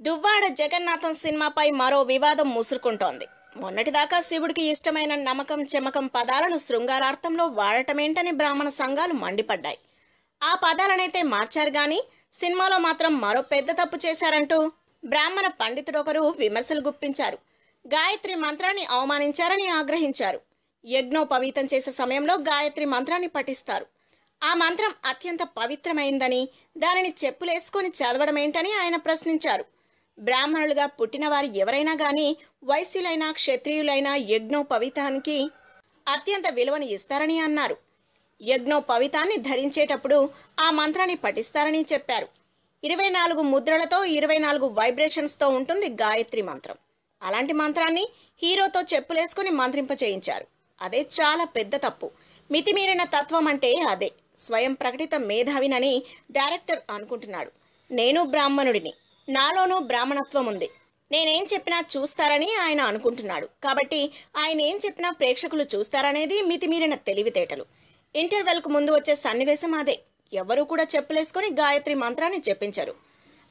దువ్వాడ జగన్నాథం సినిమాపై మరో వివాదం ముసురుకుంటోంది. మొన్నటిదాకా శివుడికి ఇష్టమైన నమ్మకం చెమకం పదాలను శృంగారార్థంలో వాడటమేంటని బ్రాహ్మణ సంఘాలు మండిపడ్డాయి. ఆ పదాలనైతే మార్చారు గాని సినిమాలో మాత్రం మరో పెద్ద తప్పు చేశారంటూ బ్రాహ్మణ పండితుడొకరు విమర్శలు గుప్పించారు. గాయత్రి మంత్రాన్ని అవమానించారని ఆగ్రహించారు. యజ్ఞోపవీతం చేసే సమయంలో గాయత్రి మంత్రాన్ని పఠిస్తారు. ఆ మంత్రం అత్యంత పవిత్రమైందని దానిని చెప్పులేసుకొని చదవడమేంటని ఆయన ప్రశ్నించారు. బ్రాహ్మణులుగా పుట్టినవారు ఎవరైనా కానీ వైశ్యులైనా క్షత్రియులైనా యజ్ఞోపవితానికి అత్యంత విలువను ఇస్తారని అన్నారు. యజ్ఞోపవితాన్ని ధరించేటప్పుడు ఆ మంత్రాన్ని పఠిస్తారని చెప్పారు. ఇరవై నాలుగు ముద్రలతో ఇరవై నాలుగు వైబ్రేషన్స్తో ఉంటుంది గాయత్రి మంత్రం. అలాంటి మంత్రాన్ని హీరోతో చెప్పులేసుకుని మంత్రింప చేయించారు అదే చాలా పెద్ద తప్పు. మితిమీరిన తత్వం అంటే అదే. స్వయం ప్రకటిత మేధావినని డైరెక్టర్ అనుకుంటున్నాడు. నేను బ్రాహ్మణుడిని. నాలోనూ బ్రాహ్మణత్వం ఉంది. నేనేం చెప్పినా చూస్తారని ఆయన అనుకుంటున్నాడు. కాబట్టి ఆయన ఏం చెప్పినా ప్రేక్షకులు చూస్తారనేది మితిమీరిన తెలివితేటలు. ఇంటర్వెల్కు ముందు వచ్చే సన్నివేశం అదే. ఎవరూ కూడా చెప్పులేసుకొని గాయత్రి మంత్రాన్ని చెప్పించరు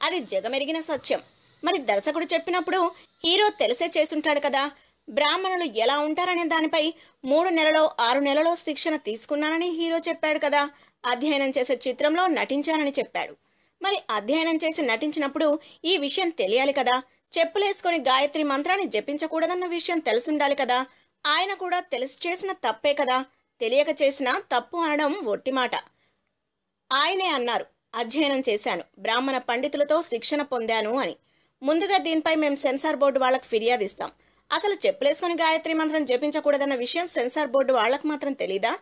అది జగమెరిగిన సత్యం. మరి దర్శకుడు చెప్పినప్పుడు హీరో తెలిసే చేసుంటాడు కదా. బ్రాహ్మణులు ఎలా ఉంటారనే దానిపై మూడు నెలలో ఆరు నెలలో శిక్షణ తీసుకున్నానని హీరో చెప్పాడు కదా. అధ్యయనం చేసే చిత్రంలో నటించానని చెప్పాడు. మరి అధ్యయనం చేసి నటించినప్పుడు ఈ విషయం తెలియాలి కదా. చెప్పులేసుకుని గాయత్రి మంత్రాన్ని జపించకూడదన్న విషయం తెలుసుండాలి కదా. ఆయన కూడా తెలిసి చేసిన తప్పే కదా. తెలియక చేసిన తప్పు అనడం ఒట్టి మాట. ఆయనే అన్నారు అధ్యయనం చేశాను. బ్రాహ్మణ పండితులతో శిక్షణ పొందాను అని. ముందుగా దీనిపై మేము సెన్సార్ బోర్డు వాళ్ళకు ఫిర్యాదు ఇస్తాం. అసలు చెప్పులేసుకుని గాయత్రి మంత్రం జపించకూడదన్న విషయం సెన్సార్ బోర్డు వాళ్ళకు మాత్రం తెలీదా?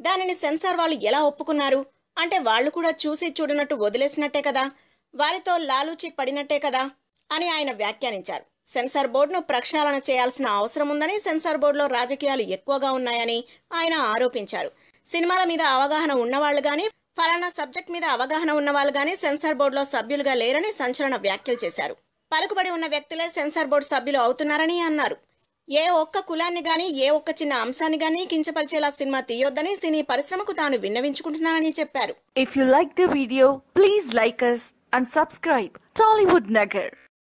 దానిని సెన్సార్ వాళ్ళు ఎలా ఒప్పుకున్నారు? అంటే వాళ్ళు కూడా చూసి చూడనట్టు వదిలేసినట్టే కదా? వారితో లాలూచి పడినట్టే కదా? అని ఆయన వ్యాఖ్యానించారు. సెన్సార్ బోర్డును ప్రక్షాళన చేయాల్సిన అవసరం ఉందని సెన్సార్ బోర్డులో రాజకీయాలు ఎక్కువగా ఉన్నాయని ఆయన ఆరోపించారు. సినిమాల మీద అవగాహన ఉన్నవాళ్ళు కానీ ఫలానా సబ్జెక్ట్ మీద అవగాహన ఉన్నవాళ్ళు కానీ సెన్సార్ బోర్డులో సభ్యులుగా లేరని సంచలన వ్యాఖ్యలు చేశారు. పలుకుబడి ఉన్న వ్యక్తులే సెన్సార్ బోర్డు సభ్యులు అవుతున్నారని అన్నారు. ఏ ఒక్క కులాన్ని గాని ఏ ఒక్క చిన్న అంశాన్ని గాని కించపరిచేలా సినిమా తీయొద్దని సినీ పరిశ్రమకు తాను విన్నవించుకుంటున్నానని చెప్పారు. If you like the video please like us and subscribe Tollywood Nagar